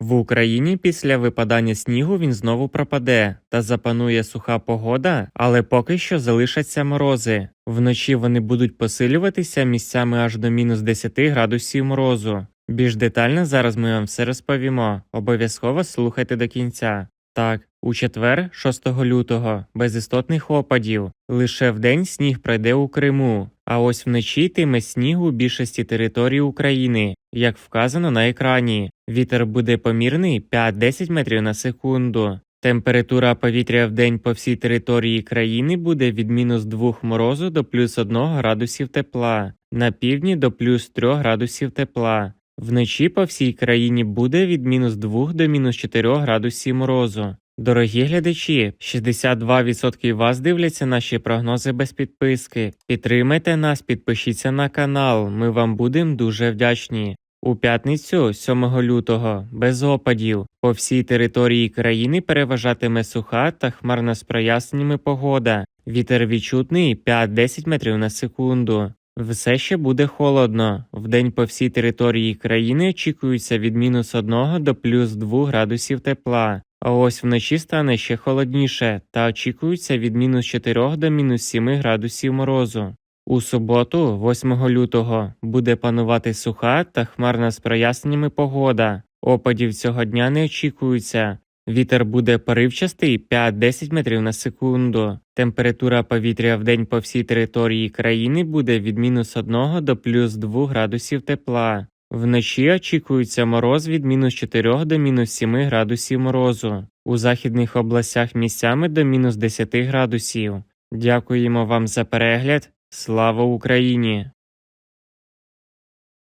В Україні після випадання снігу він знову пропаде та запанує суха погода, але поки що залишаться морози. Вночі вони будуть посилюватися місцями аж до мінус 10 градусів морозу. Більш детально зараз ми вам все розповімо. Обов'язково слухайте до кінця. Так, у четвер, 6 лютого, без істотних опадів. Лише вдень сніг пройде у Криму, а ось вночі йтиме сніг у більшості територій України, як вказано на екрані. Вітер буде помірний 5-10 метрів на секунду. Температура повітря в день по всій території країни буде від мінус 2 морозу до плюс 1 градусів тепла, на півдні до плюс 3 градусів тепла. Вночі по всій країні буде від мінус 2 до мінус 4 градусів морозу. Дорогі глядачі, 62% вас дивляться наші прогнози без підписки. Підтримайте нас, підпишіться на канал, ми вам будемо дуже вдячні. У п'ятницю, 7 лютого, без опадів, по всій території країни переважатиме суха та хмарна з проясненнями погода. Вітер відчутний 5-10 метрів на секунду. Все ще буде холодно. Вдень по всій території країни очікується від мінус 1 до плюс 2 градусів тепла. А ось вночі стане ще холодніше та очікується від мінус 4 до мінус 7 градусів морозу. У суботу, 8 лютого, буде панувати суха та хмарна з проясненнями погода. Опадів цього дня не очікується. Вітер буде поривчастий 5-10 метрів на секунду. Температура повітря в день по всій території країни буде від мінус 1 до плюс 2 градусів тепла. Вночі очікується мороз від мінус 4 до мінус 7 градусів морозу. У західних областях місцями до мінус 10 градусів. Дякуємо вам за перегляд. Слава Україні!